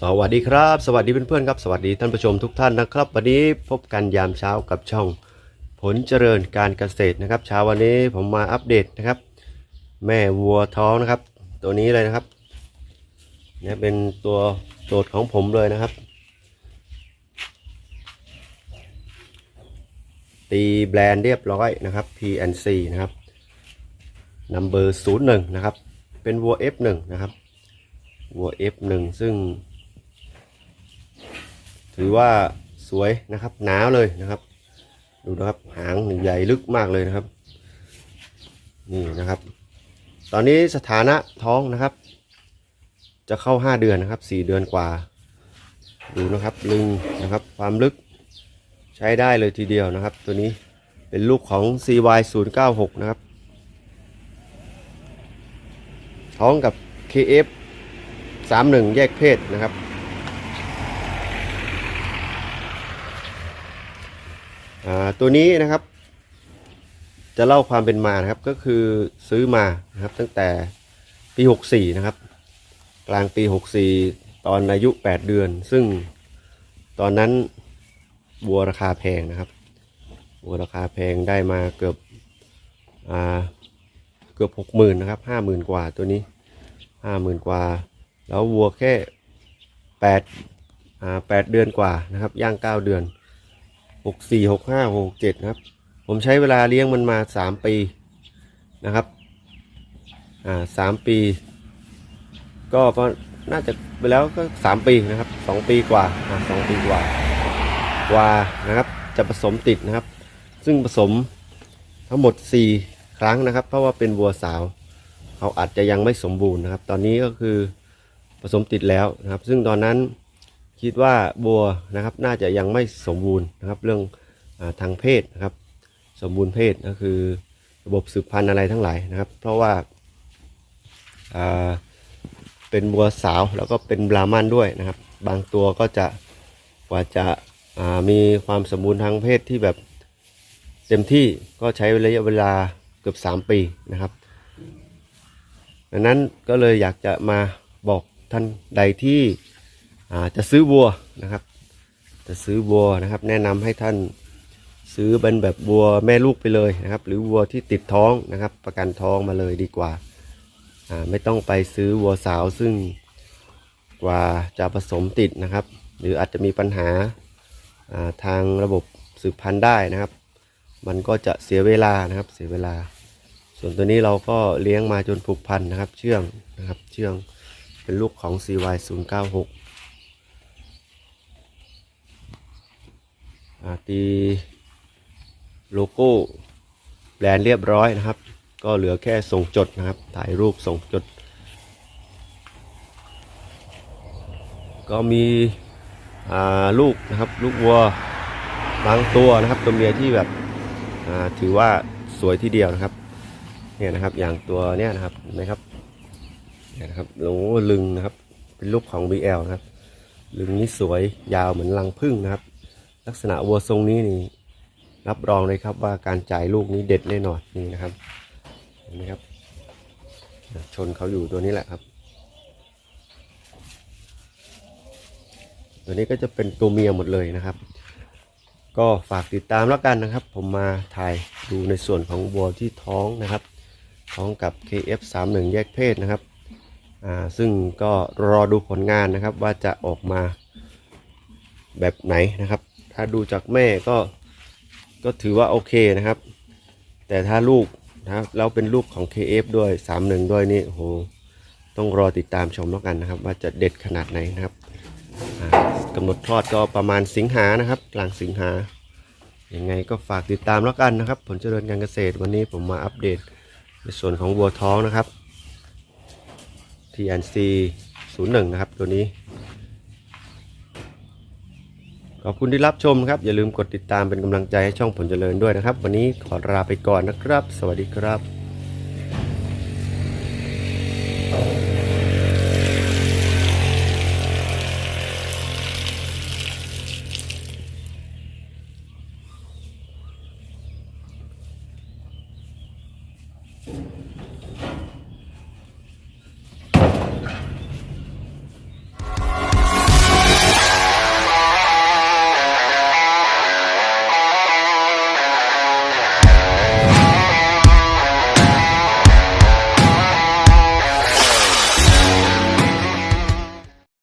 สวัสดีครับ สวัสดีเพื่อนๆครับ สวัสดีท่านผู้ชมทุกท่านนะครับ วันนี้พบกันยามเช้ากับช่อง ผลเจริญการเกษตรนะครับ เช้าวันนี้ผมมาอัปเดตนะครับ แม่วัวท้องนะครับ ตัวนี้เลยนะครับเนี่ยเป็นตัวโจทย์ของผมเลยนะครับ ตีแบรนด์เรียบร้อยนะครับ PNC นะครับ number 01นะครับเป็นวัว F1 นะครับวัว F1 ซึ่ง ถือว่าสวยนะครับหนาวเลยนะครับ ดูนะครับหางใหญ่ลึกมากเลยนะครับ นี่นะครับ ตอนนี้สถานะท้องนะครับ จะเข้า 5 เดือนนะครับ 4 เดือนกว่า ดูนะครับลึงนะครับ ความลึกใช้ได้เลยทีเดียวนะครับ ตัวนี้เป็นลูกของ CY 0 9 6 นะครับ ท้องกับ KF 31 แยกเพศนะครับ อ่า ตัวนี้นะครับ จะเล่าความเป็นมานะครับก็คือซื้อมานะครับตั้งแต่ปี 64 นะครับ กลางปี 64 ตอนอายุ 8 เดือน ซึ่งตอนนั้นวัวราคาแพงนะครับวัวราคาแพงได้มาเกือบอ่าเกือบ 60,000นะครับ50,000 กว่าตัวนี้ 50,000 กว่า แล้ววัวแค่8อ่า8เดือนกว่านะครับ ย่าง 9 เดือน หกสี่หกห้าหกเจ็ดครับ ผมใช้เวลาเลี้ยงมันมาสามปีนะครับ อ่าสามปี ก็ประน่าจะไปแล้วก็สามปีนะครับสองปีกว่าอ่าสองปีกว่า กว่านะครับ จะผสมติดนะครับ ซึ่งผสมทั้งหมดสี่ครั้งนะครับ เพราะว่าเป็นวัวสาว เขาอาจจะยังไม่สมบูรณ์นะครับ ตอนนี้ก็คือผสมติดแล้วนะครับ ซึ่งตอนนั้น คิดว่าบัวนะครับน่าจะยังไม่สมบูรณ์นะครับ เรื่องอทางเพศนะครับ สมบูรณ์เพศก็คือระบบสืบพันธุ์อะไรทั้งหลายนะครับ เพราะว่าเป็นบัวสาวแล้วก็เป็นบรามันด้วยนะครับ บางตัวก็จะกว่าจะามีความสมบูรณ์ทางเพศที่แบบเต็มที่ก็ใช้ระยะเวลาเกือบ 3 ปีนะครับดังนั้นก็เลยอยากจะมาบอกท่านใดที่ จะซื้อวัวนะครับ จะซื้อวัวนะครับ แนะนำให้ท่านซื้อเป็นแบบวัวแม่ลูกไปเลยนะครับ หรือวัวที่ติดท้องนะครับ ประกันท้องมาเลยดีกว่าไม่ต้องไปซื้อวัวสาวซึ่งกว่าจะผสมติดนะครับ หรืออาจจะมีปัญหาทางระบบสืบพันธุ์ได้นะครับ มันก็จะเสียเวลานะครับเสียเวลา ส่วนตัวนี้เราก็เลี้ยงมาจนผูกพันนะครับ เชื่องนะครับเชื่องเป็นลูกของ CY096 ตีโลโก้แบรนด์เรียบร้อยนะครับ ก็เหลือแค่ส่งจดนะครับ ถ่ายรูปส่งจด ก็มีลูกนะครับ ลูกวัวบางตัวนะครับ ตัวเมียที่แบบถือว่าสวยทีเดียวนะครับเนี่ยนะครับอย่างตัวเนี้ยนะครับเห็นไหมครับเนี่ยนะครับโอ้ลึงนะครับ เป็นลูกของ BL นะครับ ลึงนี้สวยยาวเหมือนรังผึ้งนะครับ ลักษณะวัวทรงนี้นี่รับรองเลยครับว่าการจ่ายลูกนี้เด็ดแน่นอนนี่นะครับเห็นไหมครับ ชนเขาอยู่ตัวนี้แหละครับ ตัวนี้ก็จะเป็นตัวเมียหมดเลยนะครับ ก็ฝากติดตามแล้วกันนะครับ ผมมาถ่ายดูในส่วนของวัวที่ท้องนะครับท้องกับ KF31 แยกเพศนะครับอ่าซึ่งก็รอดูผลงานนะครับว่าจะออกมาแบบไหนนะครับ ถ้าดูจากแม่ก็ก็ถือว่าโอเคนะครับ แต่ถ้าลูกนะครับแล้วเป็นลูกของ KF ด้วย 31 ด้วยนี่โหต้องรอติดตามชมแล้วกันนะครับ ว่าจะเด็ดขนาดไหนนะครับกำหนดคลอดก็ประมาณสิงหานะครับ กลางสิงหายังไงก็ฝากติดตามแล้วกันนะครับ ผลเจริญการเกษตรวันนี้ผมมาอัปเดตในส่วนของวัวท้องนะครับ TNC 01 นะครับตัวนี้ ขอบคุณที่รับชมครับ อย่าลืมกดติดตามเป็นกำลังใจให้ช่องผลเจริญด้วยนะครับ วันนี้ขอลาไปก่อนนะครับ สวัสดีครับ